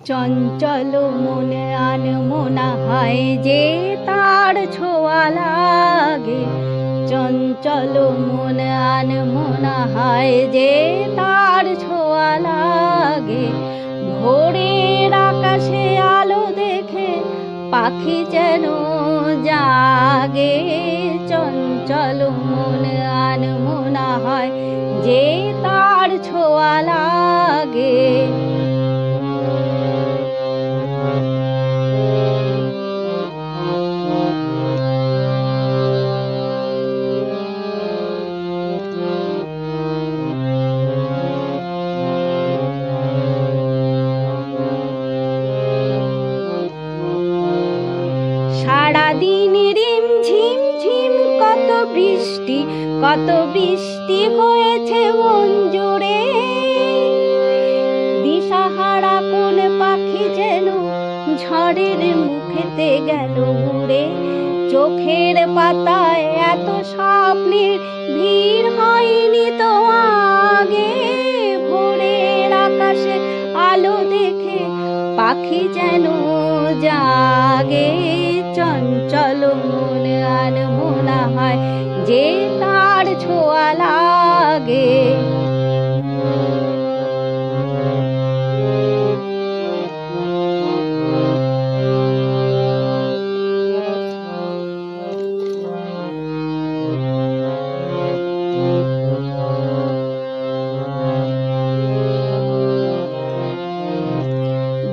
চঞ্চল মনে আনমনা হয় যে তার ছোঁয়া লাগে। চঞ্চল মনে আনমনা হয় যে তার ছোঁয়া লাগে। ভোরের আকাশে আলো দেখে পাখি যেন জাগে। চঞ্চল মনে আনমনা হয় যে তার ছোঁয়া লাগে। কত বৃষ্টি হয়েছে মন জুড়ে। দিশাহারা কোন পাখি যেন ঝড়ের মুখেতে গেল উড়ে চোখের পাতায় এত স্বপ্নের ভিড় হয়নি তো আগে। ভোরের আকাশে আলো দেখে পাখি যেন জাগে। চঞ্চল মনে আনমনা হয় যে তার ছোঁয়া লাগে।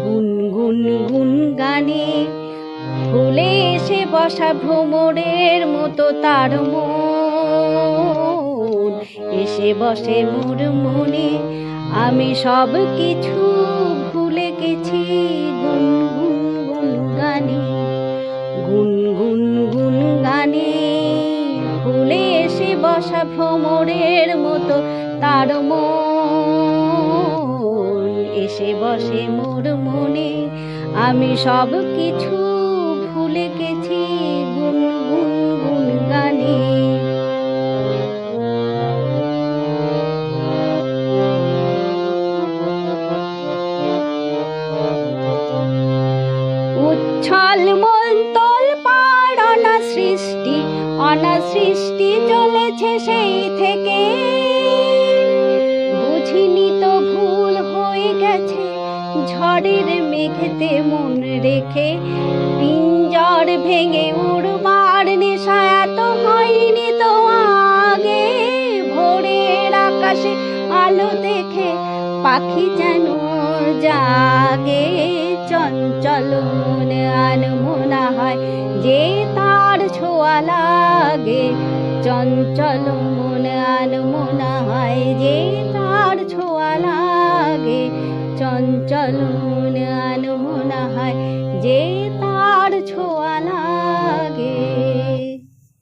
গুন ফুলে এসে বসা ভ্রমরের মতো তার মন এসে বসে মোর আমি সব কিছু ভুলে গেছি। গুন গুন গুন গানে গুন গুন ফুলে এসে বসা ভ্রমরের মতো তার মন। এসে বসে মোর আমি সব কিছু পার অনা সৃষ্টি অনা সৃষ্টি চলেছে সেই থেকে। বুঝিনি তো ভুল হয়ে গেছে, ঝড়ের মেঘেতে মন রেখে। পিঞ্জর ভেঙে উড়বার নেশা এত হয়নি তো আগে। ভোরের আকাশে আলো দেখে পাখি যেন জাগে, চঞ্চল মনে যে তার ছোঁয়া লাগে, চঞ্চল মন আনমনা হয় যে তার ছোঁয়া লাগে, চঞ্চল মন আনমনা হয় যে তার ছোঁয়া লাগে।